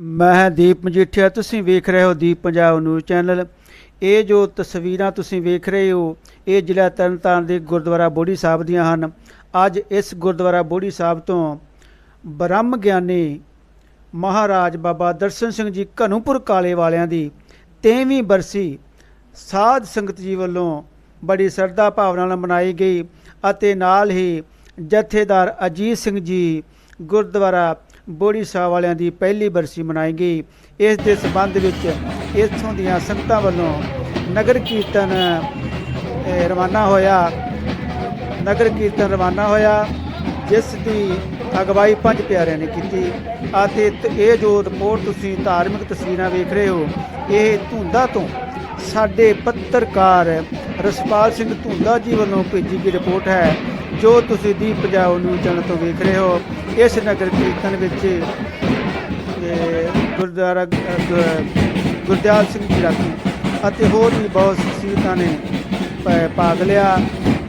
ਮੈਂ ਦੀਪ ਮਜੀਠੀਆ, ਤੁਸੀਂ ਵੇਖ ਰਹੇ ਹੋ ਦੀਪ ਪੰਜਾਬ ਨਿਊਜ਼ ਚੈਨਲ। ਇਹ ਜੋ ਤਸਵੀਰਾਂ ਤੁਸੀਂ ਵੇਖ ਰਹੇ ਹੋ, ਇਹ ਜ਼ਿਲ੍ਹਾ ਤਰਨਤਾਰਨ ਦੇ ਗੁਰਦੁਆਰਾ ਬੋੜੀ ਸਾਹਿਬ ਦੀਆਂ ਹਨ। ਅੱਜ ਇਸ ਗੁਰਦੁਆਰਾ ਬੋੜੀ ਸਾਹਿਬ ਤੋਂ ਬ੍ਰਹਮ ਗਿਆਨੀ ਮਹਾਰਾਜ ਬਾਬਾ ਦਰਸ਼ਨ ਸਿੰਘ ਜੀ ਘਨੂਪੁਰ ਕਾਲੇ ਵਾਲਿਆਂ ਦੀ 23ਵੀਂ ਬਰਸੀ ਸਾਧ ਸੰਗਤ ਜੀ ਵੱਲੋਂ ਬੜੀ ਸਰਦਾ ਭਾਵਨਾ ਨਾਲ ਮਨਾਈ ਗਈ ਅਤੇ ਨਾਲ ਹੀ ਜਥੇਦਾਰ ਅਜੀਤ ਸਿੰਘ ਜੀ ਗੁਰਦੁਆਰਾ ਬੋੜੀ ਸਾਹਿਬ ਵਾਲਿਆਂ ਦੀ ਪਹਿਲੀ ਬਰਸੀ ਮਨਾਈ ਗਈ। ਇਸ ਦੇ ਸਬੰਧ ਵਿੱਚ ਇੱਥੋਂ ਦੀਆਂ ਸੰਗਤਾਂ ਵੱਲੋਂ ਨਗਰ ਕੀਰਤਨ ਰਵਾਨਾ ਹੋਇਆ। ਨਗਰ ਕੀਰਤਨ ਰਵਾਨਾ ਹੋਇਆ, ਜਿਸ ਦੀ ਅਗਵਾਈ ਪੰਜ ਪਿਆਰਿਆਂ ਨੇ ਕੀਤੀ। ਅਤੇ ਇਹ ਜੋ ਰਿਪੋਰਟ ਤੁਸੀਂ ਧਾਰਮਿਕ ਤਸਵੀਰਾਂ ਵੇਖ ਰਹੇ ਹੋ, ਇਹ ਧੁੰਦਾ ਤੋਂ ਸਾਡੇ ਪੱਤਰਕਾਰ ਰਸਪਾਲ ਸਿੰਘ ਧੁੰਦਾ ਜੀ ਵੱਲੋਂ ਭੇਜੀ ਗਈ ਰਿਪੋਰਟ ਹੈ। ਜੋ ਤੁਸੀਂ ਦੀਪ ਪੰਜਾਬ ਨੂੰ ਚੈਨਲ ਤੋਂ ਵੇਖ ਰਹੇ ਹੋ, ਇਸ ਨਗਰ ਕੀਰਤਨ ਵਿੱਚ ਗੁਰਦੁਆਰਾ ਗੁਰਦਿਆਲ ਸਿੰਘ ਜੀ ਰਾਖੀ ਅਤੇ ਹੋਰ ਵੀ ਬਹੁਤ ਸ਼ਖਸੀਅਤਾਂ ਨੇ ਭਾਗ ਲਿਆ।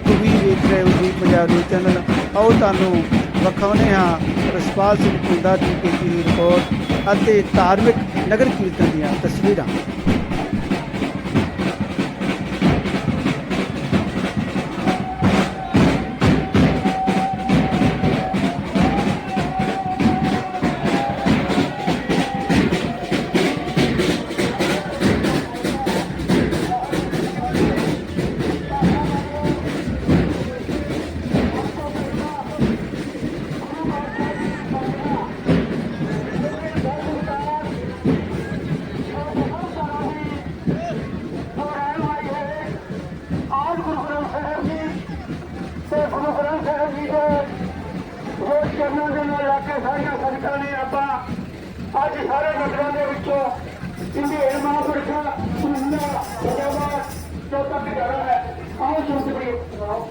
ਤੁਸੀਂ ਵੇਖ ਰਹੇ ਹੋ ਦੀਪ ਪੰਜਾਬ ਨੂੰ ਚੈਨਲ। ਆਓ ਤੁਹਾਨੂੰ ਵਿਖਾਉਂਦੇ ਹਾਂ ਰਸਪਾਲ ਸਿੰਘ ਕੁੰਦਾ ਦੀ ਕੀਤੀ ਹੋਈ ਰਿਪੋਰਟ ਅਤੇ ਧਾਰਮਿਕ ਨਗਰ ਕੀਰਤਨ ਦੀਆਂ ਤਸਵੀਰਾਂ। ਜੋ ਦੇ ਨਾਲ ਲਾ ਕੇ ਸਾਰੀਆਂ ਸੰਗਤਾਂ ਨੇ ਆਪਾਂ ਅੱਜ ਸਾਰੇ ਨਗਰਾਂ ਦੇ ਵਿੱਚੋਂ ਇੰਦੇ ਮਹਾਂਪੁਰਖਾਂ ਸੁਣਨਾ ਸਜਾਵਾ ਜੋ ਤੱਕ ਜਾਣਾ ਹੈ, ਆਓ ਸੁਣ ਕੇ ਸੁਣਾਓ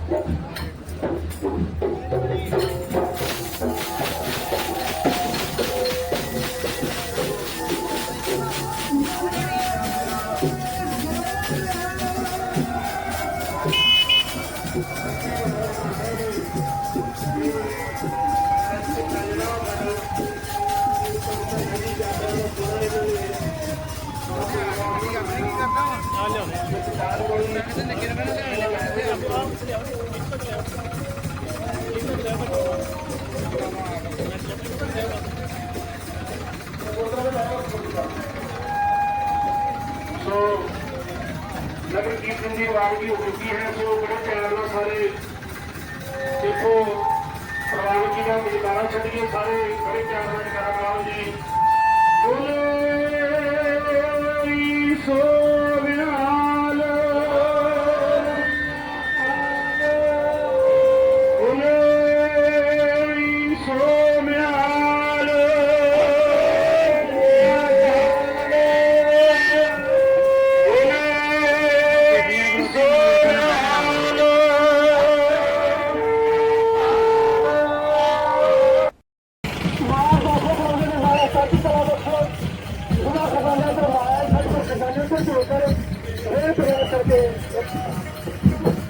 ਨਗਰ ਕੀਰਤਨ ਦੀ ਆਵਾਜ਼ ਹੋ ਚੁੱਕੀ ਹੈ ਸੋ ਬੜੇ ਪਿਆਰ ਨਾਲ ਸਾਰੇ ਦੇਖੋ ਪ੍ਰਵਾਨ ਜੀ ਦਾ ਜਗਾਰਾ ਛੱਡੀਏ ਸਾਰੇ ਬੜੇ ਪਿਆਰ ਨਾਲ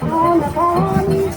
Oh, my God.